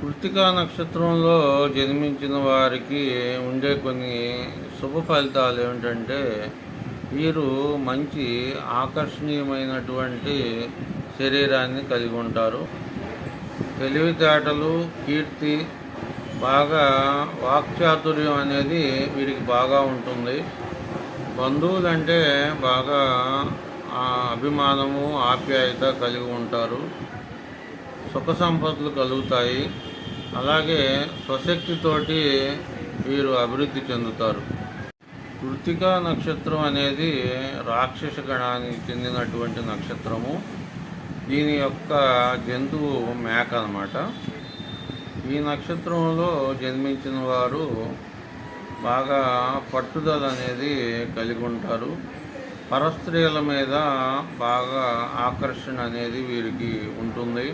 కృతికా నక్షత్రంలో జన్మించిన వారికి ఉండే కొన్ని శుభ ఫలితాలు ఏమిటంటే వీరు మంచి ఆకర్షణీయమైనటువంటి శరీరాన్ని కలిగి ఉంటారు. తెలివితేటలు కీర్తి బాగా వాక్చాతుర్యం అనేది వీరికి బాగా ఉంటుంది. బంధువులంటే బాగా అభిమానము ఆప్యాయత కలిగి ఉంటారు. సుఖ సంపదలు కలుగుతాయి. అలాగే స్వశక్తితోటి వీరు అభివృద్ధి చెందుతారు. కృతికా నక్షత్రం అనేది రాక్షస గణానికి చెందినటువంటి నక్షత్రము. దీని యొక్క జంతువు మేక అన్నమాట. ఈ నక్షత్రంలో జన్మించిన వారు బాగా పట్టుదల అనేది కలిగి ఉంటారు. పరస్త్రీల మీద బాగా ఆకర్షణ అనేది వీరికి ఉంటుంది.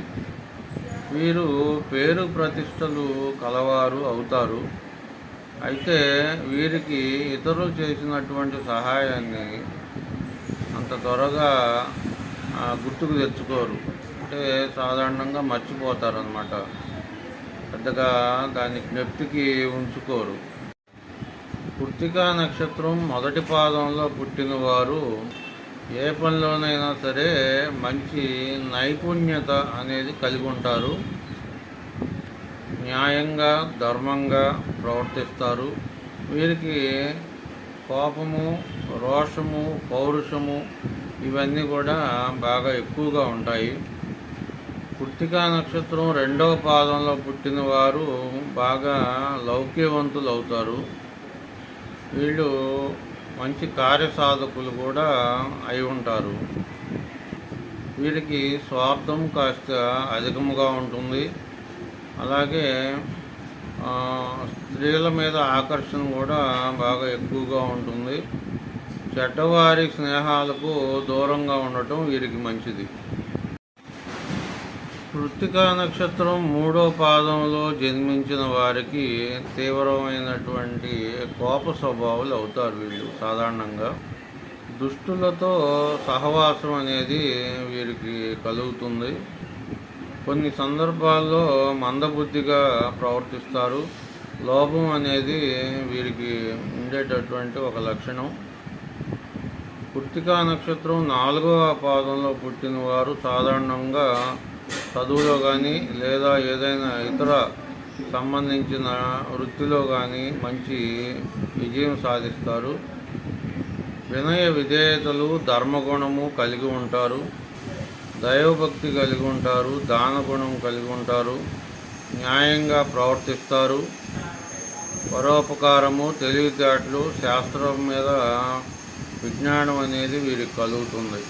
వీరు పేరు ప్రతిష్టలు కలవారు అవుతారు. అయితే వీరికి ఇతరులు చేసినటువంటి సహాయాన్ని అంత త్వరగా గుర్తుకు తెచ్చుకోరు. అంటే సాధారణంగా మర్చిపోతారు అనమాట పెద్దగా దాన్ని జ్ఞప్తికి ఉంచుకోరు. కృతికా నక్షత్రం మొదటి పాదంలో పుట్టిన వారు ఏ పనిలోనైనా సరే మంచి నైపుణ్యత అనేది కలిగి ఉంటారు. న్యాయంగా ధర్మంగా ప్రవర్తిస్తారు. వీరికి కోపము రోషము పౌరుషము ఇవన్నీ కూడా బాగా ఎక్కువగా ఉంటాయి. పుట్టికా నక్షత్రం రెండవ పాదంలో పుట్టిన వారు బాగా లౌక్యవంతులు అవుతారు వీళ్ళు మంచి కార్యసాధకులు కూడా అయి ఉంటారు. వీరికి స్వార్థం కాస్త అధికముగా ఉంటుంది. అలాగే స్త్రీల మీద ఆకర్షణ కూడా బాగా ఎక్కువగా ఉంటుంది. చెడ్డవారి స్నేహాలకు దూరంగా ఉండటం వీరికి మంచిది. కృత్తికా నక్షత్రం మూడో పాదంలో జన్మించిన వారికి తీవ్రమైనటువంటి కోప స్వభావాలు అవుతారు వీళ్ళు సాధారణంగా. దుష్టులతో సహవాసం అనేది వీరికి కలుగుతుంది. కొన్ని సందర్భాల్లో మందబుద్ధిగా ప్రవర్తిస్తారు. లోపం అనేది వీరికి ఉండేటటువంటి ఒక లక్షణం. కృత్తికా నక్షత్రం నాలుగవ పాదంలో పుట్టిన వారు సాధారణంగా చదువులో కానీ లేదా ఏదైనా ఇతర సంబంధించిన వృత్తిలో కానీ మంచి విజయం సాధిస్తారు. వినయ విధేయతలు ధర్మగుణము కలిగి ఉంటారు. దైవభక్తి కలిగి ఉంటారు. దాన గుణం కలిగి ఉంటారు. న్యాయంగా ప్రవర్తిస్తారు. పరోపకారము తెలివితేటలు శాస్త్రం మీద విజ్ఞానం అనేది వీరికి కలుగుతుంది.